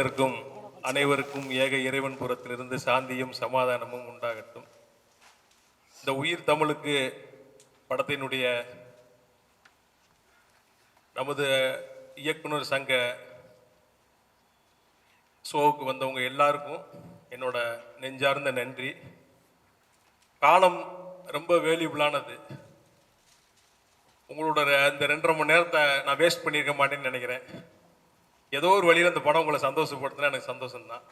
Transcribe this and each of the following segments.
இருக்கும் அனைவருக்கும் ஏக இறைவன் புறத்திலிருந்து சாந்தியும் சமாதானமும் உண்டாகட்டும். இந்த உயிர் தமிழுக்கு படத்தினுடைய நமது இயக்குனர் சங்க ஷோவுக்கு வந்தவங்க எல்லாருக்கும் என்னோட நெஞ்சார்ந்த நன்றி. காலம் ரொம்ப வேல்யூபிளானது. உங்களோட அந்த ரெண்டரை மணி நேரத்தை நான் வேஸ்ட் பண்ணியிருக்க மாட்டேன்னு நினைக்கிறேன். ஏதோ ஒரு வழியில் அந்த படம் உங்களை சந்தோஷப்படுத்தினா எனக்கு சந்தோஷம் தான்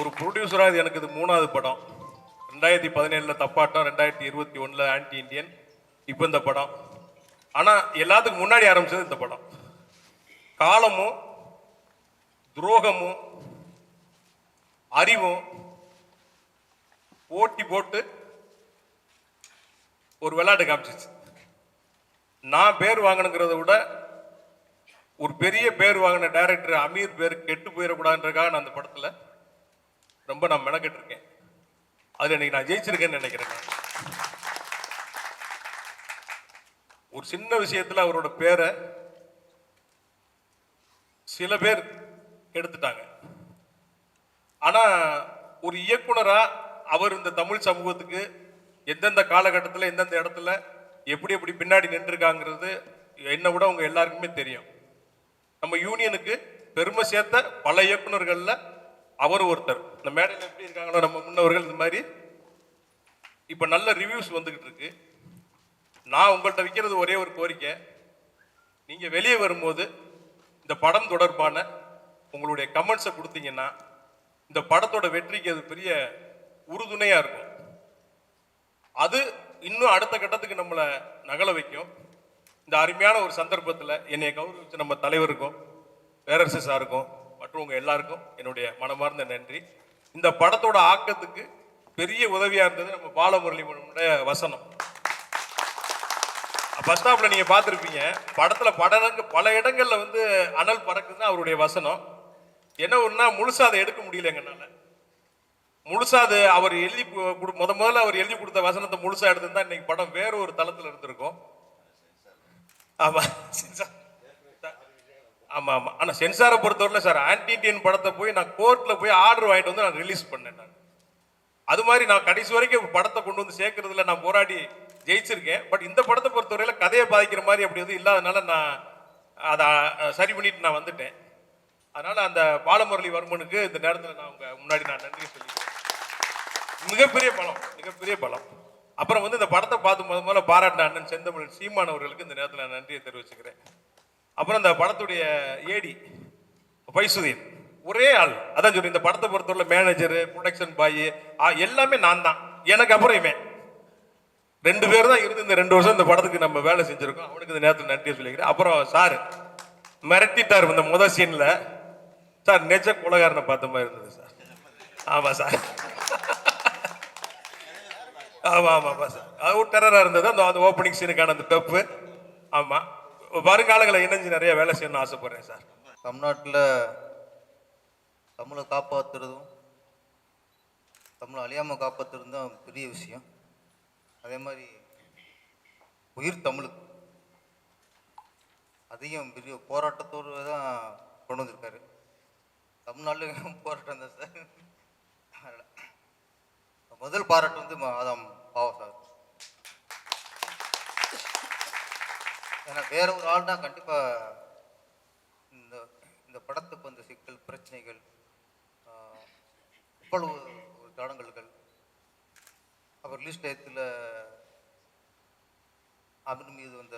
ஒரு ப்ரொடியூசராக இது எனக்கு இது மூணாவது படம். ரெண்டாயிரத்தி பதினேழில் தப்பாட்டம் ரெண்டாயிரத்தி இருபத்தி ஒன்றில் ஆன்டி இந்தியன் இப்போ இந்த படம். ஆனால் எல்லாத்துக்கும் முன்னாடி ஆரம்பிச்சது இந்த படம். காலமும் துரோகமும் அறிவும் போட்டி போட்டு ஒரு விளையாட்டு காமிச்சிச்சு. நான் பேர் வாங்கணுங்கிறத விட ஒரு பெரிய பேர் வாங்கின டைரக்டர் அமீர் பேர் கெட்டு போயிடக்கூடாதுன்றக்காக நான் அந்த படத்தில் ரொம்ப நான் மெனக்கெட்டிருக்கேன். அது இன்னைக்கு நான் ஜெயிச்சிருக்கேன்னு நினைக்கிறேன் ஒரு சின்ன விஷயத்தில் அவரோட பேரை சில பேர் எடுத்துட்டாங்க ஆனால் ஒரு இயக்குனராக அவர் இந்த தமிழ் சமூகத்துக்கு எந்தெந்த காலகட்டத்தில் எந்தெந்த இடத்துல எப்படி எப்படி பின்னாடி நின்றுருக்காங்கிறது என்னை விட அவங்க எல்லாருக்குமே தெரியும். நம்ம யூனியனுக்கு பெருமை சேர்த்த பல இயக்குநர்களில் அவர் ஒருத்தர். இந்த மேடையில் எப்படி இருக்காங்களோ நம்ம முன்னவர்கள் இந்த மாதிரி. இப்போ நல்ல ரிவ்யூஸ் வந்துக்கிட்டு இருக்கு. நான் உங்கள்கிட்ட வைக்கிறது ஒரே ஒரு கோரிக்கை. நீங்கள் வெளியே வரும்போது இந்த படம் தொடர்பான உங்களுடைய கமெண்ட்ஸை கொடுத்தீங்கன்னா இந்த படத்தோட வெற்றிக்கு அது பெரிய உறுதுணையாக இருக்கும். அது இன்னும் அடுத்த கட்டத்துக்கு நம்மளை நகல வைக்கும். இந்த அருமையான ஒரு சந்தர்ப்பத்தில் என்னை கௌரவிச்ச நம்ம தலைவருக்கும் பேரரசு சாருக்கும் மற்றும் உங்கள் எல்லாருக்கும் என்னுடைய மனமார்ந்த நன்றி. இந்த படத்தோட ஆக்கத்துக்கு பெரிய உதவியாக இருந்தது நம்ம பாலமுரளிமனுடைய வசனம். பஸ் ஸ்டாப்ல நீங்கள் பார்த்துருப்பீங்க படத்தில் படங்க பல இடங்களில் வந்து அனல் பறக்குதுன்னா அவருடைய வசனம். என்ன ஒன்றுனா முழுசாக அதை எடுக்க முடியல எங்கனால முழுசா அது அவர் எழுதி முத முதல்ல அவர் எழுதி கொடுத்த வசனத்தை முழுசா எடுத்திருந்தா இன்னைக்கு படம் வேற ஒரு தளத்துல இருந்திருக்கும். ஆமா சென்சார். ஆமா ஆமா. ஆனா சென்சாரை பொறுத்தவரையில சார் ஆன்டி இண்டியன் படத்தை போய் நான் கோர்ட்ல போய் ஆர்டர் வாங்கிட்டு வந்து நான் ரிலீஸ் பண்ணேன் நான். அது மாதிரி நான் கடைசி வரைக்கும் படத்தை கொண்டு வந்து சேர்க்கறதுல நான் போராடி ஜெயிச்சிருக்கேன். பட் இந்த படத்தை பொறுத்தவரையில கதையை பாதிக்கிற மாதிரி அப்படி எதுவும் இல்லாதனால நான் அதை சரி பண்ணிட்டு நான் வந்துட்டேன். அதனால அந்த பாலமுரளி வர்மனுக்கு இந்த நேரத்தில் நான் உங்க முன்னாடி நான் நன்றி சொல்லிக்கிறேன். மிகப்பெரிய பலம் மிகப்பெரிய பலம். அப்புறம் வந்து இந்த படத்தை பார்த்து முத முதல்ல பாராட்டின அண்ணன் செந்தமிழன் சீமான் அவர்களுக்கு இந்த நேரத்தில் நான் நன்றியை தெரிவிச்சுக்கிறேன். அப்புறம் இந்த படத்துடைய ஏடி பைசுதீன் ஒரே ஆள். அதான் சொல்லி இந்த படத்தை பொறுத்தவரை மேனேஜரு ப்ரொடக்ஷன் பாய் எல்லாமே நான் தான். எனக்கு அப்புறம் இவன். ரெண்டு பேர் தான் இருந்து இந்த ரெண்டு வருஷம் இந்த படத்துக்கு நம்ம வேலை செஞ்சிருக்கோம். அவனுக்கு இந்த நேரத்தில் நன்றியை சொல்லிக்கிறேன். அப்புறம் சார் மிரட்டிட்டார் இந்த முத சீனில் சார் நெஜ குலகாரனை பார்த்த மாதிரி இருந்தது சார். ஆமாம் சார். ஆமாம் ஆமாம் சார் அது ஒரு இருந்தது. அந்த அந்த ஓப்பனிங் சீனுக்கான அந்த டப்பு ஆமாம் வருங்காலங்களில் இணைஞ்சு நிறைய வேலை செய்யணும்னு ஆசைப்பட்றேன் சார் தமிழ்நாட்டில் தமிழை காப்பாற்றுறதும் தமிழை அழியாமல் காப்பாற்றுறதும் தான் பெரிய விஷயம். அதே மாதிரி உயிர் தமிழுக்கு அதையும் பெரிய போராட்டத்தோடு தான் கொண்டு வந்திருக்காரு. தமிழ்நாட்டிலும் போராட்டம் தான் சார் முதல் பாராட்டு வந்து அதான் பாவம் சார். ஏன்னா வேற ஒரு ஆள்னா கண்டிப்பாக இந்த இந்த படத்துக்கு வந்த சிக்கல் பிரச்சனைகள் இவ்வளவு ஒரு தடங்கல்கள். அப்புறம் ரிலீஸ் டயத்தில் அவன் மீது வந்த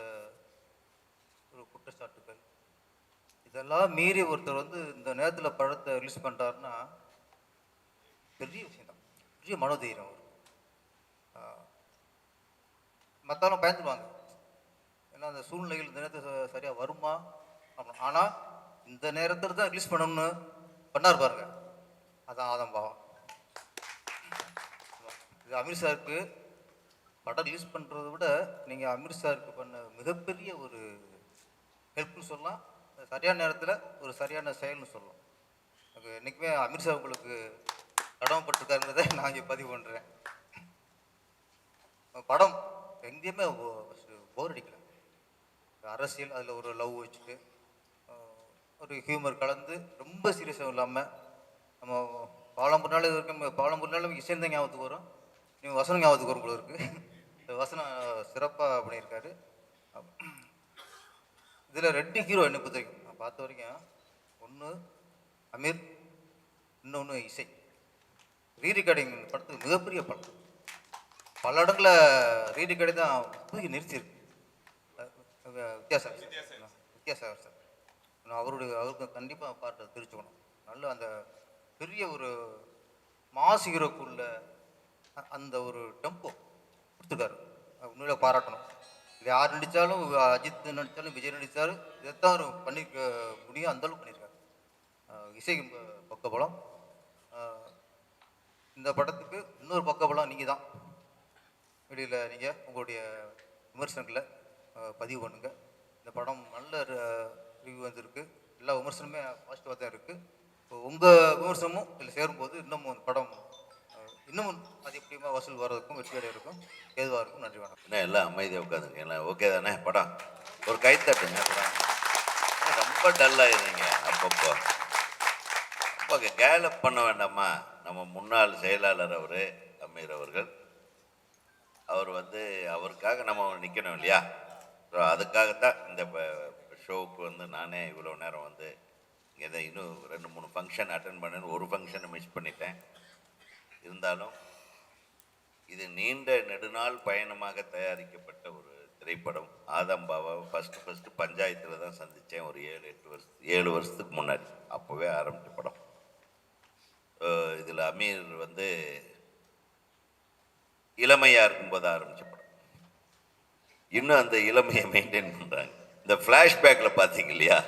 ஒரு குற்றச்சாட்டுகள். இதெல்லாம் மீறி ஒருத்தர் வந்து இந்த நேரத்தில் படத்தை ரிலீஸ் பண்ணுறாருன்னா பெரிய விஷயம் தான் பெரிய மனோதைரியம் அவர் மற்றவங்க பயந்துடுவாங்க ஏன்னா அந்த சூழ்நிலைகள் இந்த நேரத்தில் சரியாக வருமா? அப்படின்னு ஆனால் இந்த நேரத்தில் தான் ரிலீஸ் பண்ணணும்னு பண்ணார் பாருங்க. அதான் ஆதம் பாவம் இது அமீர் சாருக்கு படம் ரிலீஸ் பண்ணுறத விட நீங்கள் அமீர் சாருக்கு பண்ண மிகப்பெரிய ஒரு ஹெல்ப்னு சொல்லலாம். சரியான நேரத்தில் ஒரு சரியான செயல்னு சொல்லலாம். எனக்கு என்றைக்குமே அமீர் சார் உங்களுக்கு கடமைப்பட்டிருக்காருங்கிறத நான் இங்கே பதிவு பண்ணுறேன் படம் எங்கேயுமே போர் அடிக்கல. அரசியல் அதில் ஒரு லவ் வச்சுட்டு ஒரு ஹியூமர் கலந்து ரொம்ப சீரியஸும் இல்லாமல் நம்ம பாலம்பூர் நாள் வரைக்கும் பாலம்பூர் இசைந்த ஞாபகத்துக்கு வரும். நீங்கள் வசனம் ஞாபகத்துக்கு வரும் போல இருக்கு. வசனம் சிறப்பாக பண்ணியிருக்காரு. இதில் ரெண்டு ஹீரோ என்னை பொறுத்த வரைக்கும் நான் பார்த்த வரைக்கும் ஒன்று அமீர் இன்னொன்று இசை. ரீரிகார்டிங் படத்துக்கு மிகப்பெரிய படம். பல இடங்களில் ரீரிகார்டிங் தான் தூக்கி நிறுத்தியிருக்கு. வித்தியாசம் வித்தியாசம் சார். நான் அவருடைய அவருக்கு கண்டிப்பாக பாட்டை தெரிஞ்சுக்கணும். நல்ல அந்த பெரிய ஒரு மாஸ் ஹீரோக்குள்ள அந்த ஒரு டெம்போ கொடுத்துருக்காரு. உண்மையில பாராட்டணும். இது யார் நடித்தாலும் அஜித் நடித்தாலும் விஜய் நடித்தாலும் இதைத்தான் அவர் முடியும் அந்த அளவுக்கு பண்ணியிருக்காரு இசை பக்கபலம். இந்த படத்துக்கு இன்னொரு பக்கபலம் நீங்கள் தான் வெளியில் நீங்கள் உங்களுடைய விமர்சனங்களை பதிவு பண்ணுங்கள் இந்த படம் நல்ல ரிவ்யூ வந்திருக்கு. எல்லா விமர்சனமே பாசிட்டிவாக தான் இருக்குது உங்கள் விமர்சனமும் இதில் சேரும்போது இன்னமும் அந்த படம் இன்னமும் அது எப்படியுமா வசூல் வர்றதுக்கும் வெற்றியாக இருக்கும். ஏதுவாக இருக்கும் நன்றி வணக்கம். என்ன எல்லாம் அமைதியாக உட்காந்துருக்கீங்களா ஓகே தானே? படம். ஒரு கைத்தட்டுங்க படம். ரொம்ப ரொம்ப இருந்தீங்க அப்பப்போ. அப்போ கேலப் பண்ண வேண்டாமா? நம்ம முன்னாள் செயலாளர் அவர் அமீர் அவர்கள். அவர் வந்து அவருக்காக நம்ம நிற்கணும் இல்லையா? ஸோ அதுக்காகத்தான் இந்த ஷோவுக்கு வந்து நானே இவ்வளோ நேரம் வந்து இதை இன்னும் ரெண்டு மூணு ஃபங்க்ஷன் அட்டன் பண்ணேன்னு ஒரு ஃபங்க்ஷனை மிஸ் பண்ணிட்டேன். இருந்தாலும் இது நீண்ட நெடுநாள் பயணமாக தயாரிக்கப்பட்ட ஒரு திரைப்படம். ஆதம் பாபாவை ஃபஸ்ட்டு ஃபஸ்ட்டு பஞ்சாயத்தில் தான் சந்தித்தேன் ஒரு ஏழு எட்டு வருஷத்து ஏழு வருஷத்துக்கு முன்னாடி. அப்போவே ஆரம்பித்த படம். இதில் அமீர் வந்து இளமையாக இருக்கும்போது ஆரம்பித்த படம் இன்னும் அந்த இளமையை மெயின்டைன் பண்ணுறாங்க இந்த ஃப்ளாஷ்பேக்கில் பார்த்தீங்க இல்லையா?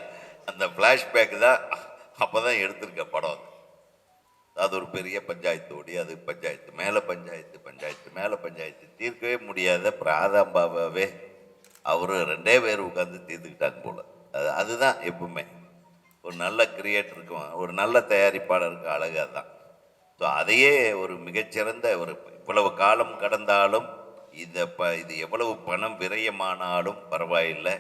அந்த ஃப்ளாஷ்பேக் தான் அப்போ தான் எடுத்திருக்க படம் அது. அது ஒரு பெரிய பஞ்சாயத்து ஓடி அது பஞ்சாயத்து மேலே பஞ்சாயத்து பஞ்சாயத்து மேலே பஞ்சாயத்து தீர்க்கவே முடியாத பிராதாம்பாவே ஆதாம் அவரு ரெண்டே பேர் உட்காந்து தீர்த்துக்கிட்டாங்க போல. அது அதுதான் எப்பவுமே. ஒரு நல்ல கிரியேட்டருக்கும் ஒரு நல்ல தயாரிப்பாளருக்கு அழகு அதுதான். ஸோ அதையே ஒரு மிகச்சிறந்த ஒரு இவ்வளவு காலம் கடந்தாலும் இந்த ப இது எவ்வளவு பணம் விரயமானாலும் பரவாயில்லை.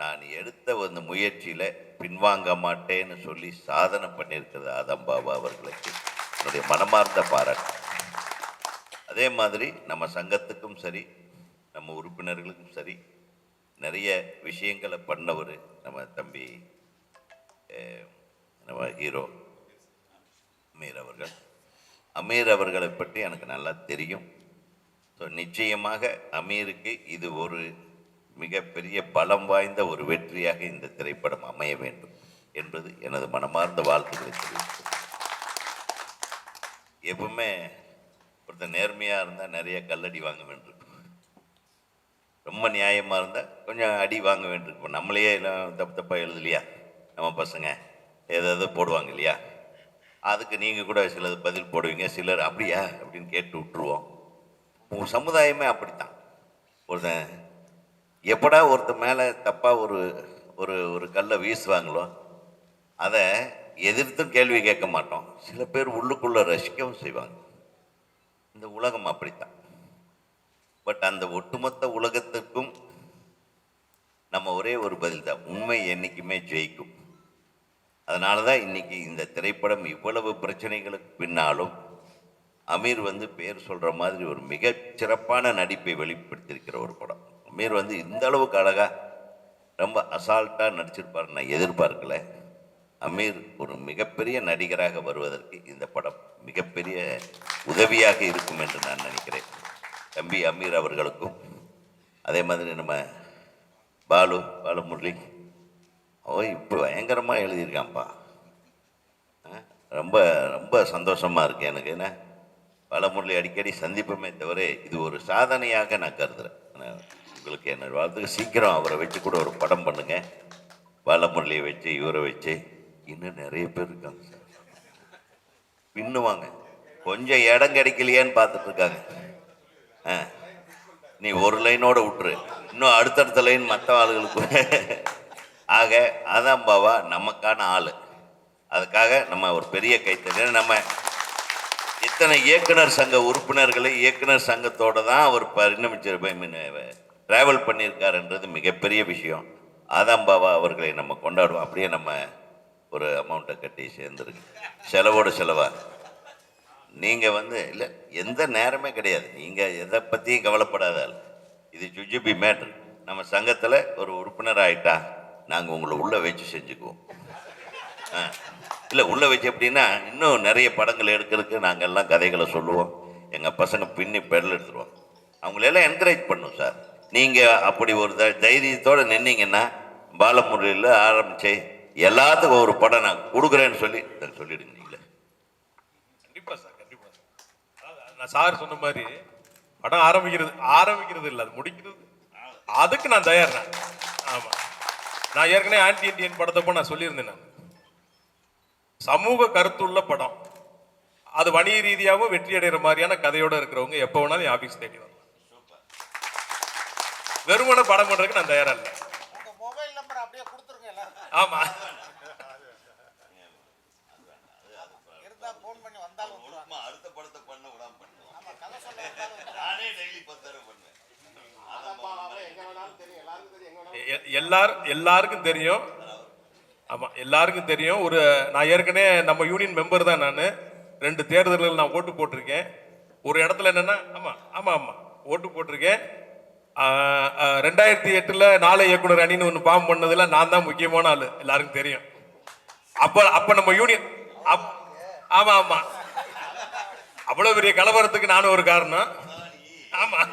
நான் எடுத்த அந்த முயற்சியில் பின்வாங்க மாட்டேன்னு சொல்லி சாதனை பண்ணியிருக்கிறது அதம்பாபா அவர்களுக்கு. என்னுடைய மனமார்ந்த பாராட்டு. அதே மாதிரி நம்ம சங்கத்துக்கும் சரி நம்ம உறுப்பினர்களுக்கும் சரி நிறைய விஷயங்களை பண்ணவர் நம்ம தம்பி நம்ம ஹீரோ? அமீர் அவர்கள். அமீர் அவர்களை பற்றி எனக்கு நல்லா தெரியும். ஸோ நிச்சயமாக அமீருக்கு இது ஒரு மிகப்பெரிய பலம் வாய்ந்த ஒரு வெற்றியாக இந்த திரைப்படம் அமைய வேண்டும் என்பது எனது மனமார்ந்த வாழ்த்துக்களை தெரிவிக்கிறேன் எப்பவுமே ஒருத்தர் நேர்மையாக இருந்தால் நிறைய கல்லடி வாங்க வேண்டியிருக்கும். ரொம்ப நியாயமாக இருந்தால் கொஞ்சம் அடி வாங்க வேண்டியிருக்கும். நம்மளையே எல்லாம் தப்பு தப்பாக எழுதலையா? நம்ம பசங்க. ஏதாவது போடுவாங்க இல்லையா? அதுக்கு நீங்கள் கூட சிலது பதில் போடுவீங்க. சிலர் அப்படியா? அப்படின்னு கேட்டு விட்டுருவோம். உங்கள் சமுதாயமே அப்படித்தான். ஒருத்தன் எப்படா ஒருத்தர் மேலே தப்பாக ஒரு ஒரு ஒரு கல்லை வீசுவாங்களோ அதை எதிர்த்தும் கேள்வி கேட்க மாட்டோம். சில பேர் உள்ளுக்குள்ளே ரசிக்கவும் செய்வாங்க. இந்த உலகம் அப்படித்தான். பட் அந்த ஒட்டுமொத்த உலகத்துக்கும் நம்ம ஒரே ஒரு பதில் தான். உண்மை என்றைக்குமே ஜெயிக்கும். அதனால தான் இன்றைக்கி இந்த திரைப்படம் இவ்வளவு பிரச்சனைகளுக்கு பின்னாலும் அமீர் வந்து பேர் சொல்கிற மாதிரி ஒரு மிக சிறப்பான நடிப்பை வெளிப்படுத்தியிருக்கிற ஒரு படம். அமீர் வந்து இந்த அளவுக்கு அழகாக ரொம்ப அசால்ட்டாக நடிச்சிருப்பார் நான் எதிர்பார்க்கல. அமீர் ஒரு மிகப்பெரிய நடிகராக வருவதற்கு இந்த படம் மிகப்பெரிய உதவியாக இருக்கும் என்று நான் நினைக்கிறேன். தம்பி அமீர் அவர்களுக்கும் அதே மாதிரி நம்ம பாலு பாலுமுரளி ஓ இப்போ பயங்கரமாக எழுதியிருக்கான்ப்பா. ஆ, ரொம்ப ரொம்ப சந்தோஷமாக இருக்கு எனக்கு. என்ன? பாலமுரளி அடிக்கடி சந்திப்போமே தவிர இது ஒரு சாதனையாக நான் கருதுறேன். உங்களுக்கு என்ன வாழ்த்துக்கு சீக்கிரம் அவரை வச்சு கூட ஒரு படம் பண்ணுங்க. பாலமுரளியை வச்சு இவரை வச்சு. இன்னும் நிறைய பேர் இருக்காங்க சார். பின்னுவாங்க. கொஞ்சம் இடம் கிடைக்கலையேன்னு பார்த்துட்டு இருக்காங்க. ஆ நீ ஒரு லைனோட விட்டுரு. இன்னும் அடுத்தடுத்த லைன் மற்ற ஆளுகளுக்கு ஆக அதான் பாவா நமக்கான ஆள். அதுக்காக நம்ம ஒரு பெரிய கைத்தறி. நம்ம இத்தனை இயக்குனர் சங்க உறுப்பினர்களை இயக்குனர் சங்கத்தோடு தான் அவர் பரிணமிச்சு ட்ராவல் பண்ணியிருக்காருன்றது மிகப்பெரிய விஷயம். ஆதாம் பாபா அவர்களை நம்ம கொண்டாடுவோம். அப்படியே நம்ம ஒரு அமௌண்ட்டை கட்டி சேர்ந்துருக்கு செலவோட செலவாக நீங்கள் வந்து இல்லை எந்த நேரமே கிடையாது. நீங்கள் எதை பற்றியும் கவலைப்படாதால் இது ஜுஜிபி மேட்ரு நம்ம சங்கத்தில் ஒரு உறுப்பினர் ஆயிட்டா நாங்கள் உங்களை உள்ளே வச்சு செஞ்சுக்குவோம். ஆ. இல்லை உள்ளே வச்சு எப்படின்னா இன்னும் நிறைய படங்கள் எடுக்கிறதுக்கு நாங்கள் எல்லாம் கதைகளை சொல்லுவோம். எங்கள் பசங்க பின்னி பெடல் எடுத்துருவோம் அவங்களெல்லாம் என்கரேஜ் பண்ணும் சார். நீங்கள் அப்படி ஒரு த தைரியத்தோடு நின்னீங்கன்னா பாலமுரளியில் ஆரம்பித்து எல்லாத்துக்கும் ஒரு படம் நான் கொடுக்குறேன்னு சொல்லி அதை சொல்லிடுங்க நீங்களே. கண்டிப்பாக சார் கண்டிப்பாக சார். நான் சார் சொன்ன மாதிரி படம் ஆரம்பிக்கிறது ஆரம்பிக்கிறது இல்லை அது முடிக்கிறது. அதுக்கு நான் தயார் நான் நான் ஏற்கனவே ஆன்டி இண்டியன் படத்தப்போ நான் சொல்லியிருந்தேன் நான். சமூக கருத்துள்ள படம். அது வணிக ரீதியாகவும் வெற்றி அடைகிற மாதிரியான கதையோட இருக்கிறவங்க எப்போ வேணாலும் என் ஆபீஸ் தேடி வரலாம். வெறுமன படம் பண்றதுக்கு நான் தயாரா இல்லை. உங்க மொபைல் நம்பர் அப்படியே கொடுத்துருங்க எல்லாரும். ஆமா. இருந்தா ஃபோன் பண்ணி வந்தாலும் வந்துருவாங்க. அடுத்த படத்தை பண்ண விடாம பண்ணுவோம் ஆமா கதை சொல்ல வந்தாலும் வந்துருவாங்க. நானே டெய்லி பத்து தடவை பண்ணுவேன். எல்லாரும் எல்லாருக்கும் தெரியும். ஆமாம் எல்லாருக்கும் தெரியும். ஒரு நான் ஏற்கனவே நம்ம யூனியன் மெம்பர் தான் நான். ரெண்டு தேர்தல்கள் நான் ஓட்டு போட்டிருக்கேன். ஒரு இடத்துல என்னன்னா ஆமாம் ஆமாம் ஆமாம் ஓட்டு போட்டிருக்கேன். ரெண்டாயிரத்தி எட்டில் நாளை இயக்குனர் அணின்னு ஒன்று ஃபார்ம் பண்ணதில் நான் தான் முக்கியமான ஆள். எல்லாருக்கும் தெரியும். அப்போ அப்போ நம்ம யூனியன் அப்- ஆமாம் ஆமாம் அவ்வளோ பெரிய கலவரத்துக்கு நானும் ஒரு காரணம். ஆமாம்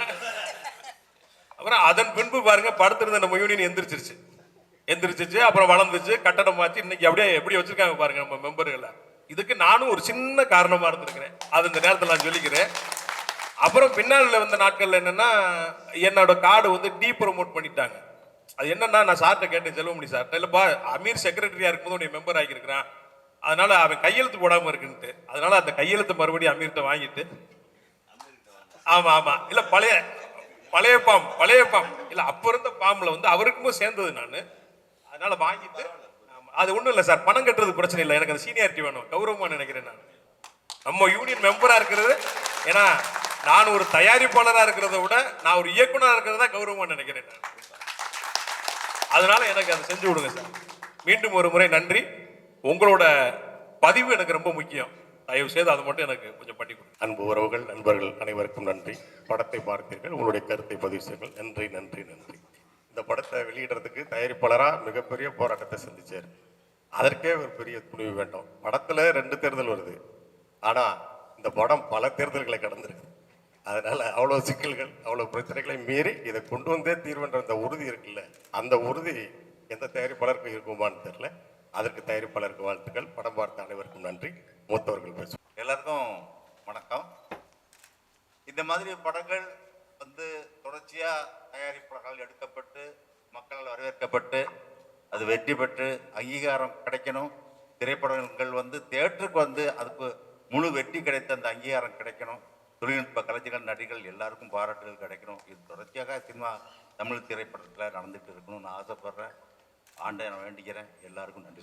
அப்புறம் அதன் பின்பு பாருங்க படுத்திருந்த நம்ம யூனியன் எந்திரிச்சிருச்சு. எந்திரிச்சிச்சு அப்புறம் வளர்ந்துச்சு கட்டடம் ஆச்சு இன்னைக்கு அப்படியே எப்படி வச்சிருக்காங்க பாருங்க நம்ம மெம்பர்களை இதுக்கு நானும் ஒரு சின்ன காரணமாக இருந்திருக்கிறேன். அது இந்த நேரத்தில் நான் சொல்லிக்கிறேன். அப்புறம் பின்னாளில் வந்த நாட்களில் என்னன்னா என்னோட கார்டு வந்து டீ ப்ரொமோட் பண்ணிட்டாங்க. அது என்னன்னா நான் சார்கிட்ட கேட்டேன் செல்வமணி சார் இல்லைப்பா அமீர் செக்ரட்டரியாக இருக்கும்போது உடைய மெம்பர் ஆகியிருக்கிறான் அதனால் அவன் கையெழுத்து போடாமல் இருக்குன்ட்டு அதனால் அந்த கையெழுத்து மறுபடியும் அமீர்கிட்ட வாங்கிட்டு. ஆமாம் ஆமாம் இல்லை பழைய பழைய பாம் பழைய பாம். இல்ல அப்ப இருந்த பாம்ல வந்து அவருக்கும் சேர்ந்தது நான். அதனால வாங்கிட்டு அது ஒண்ணும் இல்லை சார். பணம் கட்டுறது பிரச்சனை இல்லை. எனக்கு அந்த சீனியாரிட்டி வேணும். கௌரவமா நினைக்கிறேன் நான். நம்ம யூனியன் மெம்பரா இருக்கிறது ஏன்னா நான் ஒரு தயாரிப்பாளராக இருக்கிறத விட நான் ஒரு இயக்குனராக இருக்கிறதா கௌரவமாக நினைக்கிறேன் நான். அதனால எனக்கு அதை செஞ்சு விடுங்க சார். மீண்டும் ஒரு முறை நன்றி. உங்களோட பதிவு எனக்கு ரொம்ப முக்கியம். தயவு செய்து அது மட்டும் எனக்கு கொஞ்சம் பண்ணி கொடுங்க. அன்பு உறவுகள் நண்பர்கள் அனைவருக்கும் நன்றி. படத்தை பார்த்தீர்கள் உங்களுடைய கருத்தை பதிவு செய்யுங்கள். நன்றி நன்றி நன்றி. இந்த படத்தை வெளியிடுறதுக்கு தயாரிப்பாளராக மிகப்பெரிய போராட்டத்தை சந்திச்சார். அதற்கே ஒரு பெரிய துணிவு வேண்டும். படத்தில் ரெண்டு தேர்தல் வருது. ஆனால் இந்த படம் பல தேர்தல்களை கடந்திருக்கு. அதனால் அவ்வளோ சிக்கல்கள் அவ்வளோ பிரச்சனைகளை மீறி இதை கொண்டு வந்தே தீர்வுன்ற அந்த உறுதி இருக்குல்ல அந்த உறுதி எந்த தயாரிப்பாளருக்கும் இருக்குமான்னு தெரில அதற்கு தயாரிப்பாளருக்கு வாழ்த்துக்கள். படம் பார்த்த அனைவருக்கும் நன்றி. மூத்தவர்கள் பேசும் எல்லாருக்கும் வணக்கம். இந்த மாதிரி படங்கள் வந்து தொடர்ச்சியாக தயாரிப்பாளர்கள் எடுக்கப்பட்டு மக்களால் வரவேற்கப்பட்டு அது வெற்றி பெற்று அங்கீகாரம் கிடைக்கணும். திரைப்படங்கள் வந்து தேட்டருக்கு வந்து அதுக்கு முழு வெற்றி கிடைத்த அந்த அங்கீகாரம் கிடைக்கணும். தொழில்நுட்ப கலைஞர்கள் நடிகர்கள் எல்லாருக்கும் பாராட்டுகள் கிடைக்கணும். இது தொடர்ச்சியாக சினிமா தமிழ் திரைப்படத்தில் நடந்துட்டு இருக்கணும்னு ஆசைப்படுறேன். ஆண்டை நான் வேண்டிக்கிறேன். எல்லாருக்கும் நன்றி.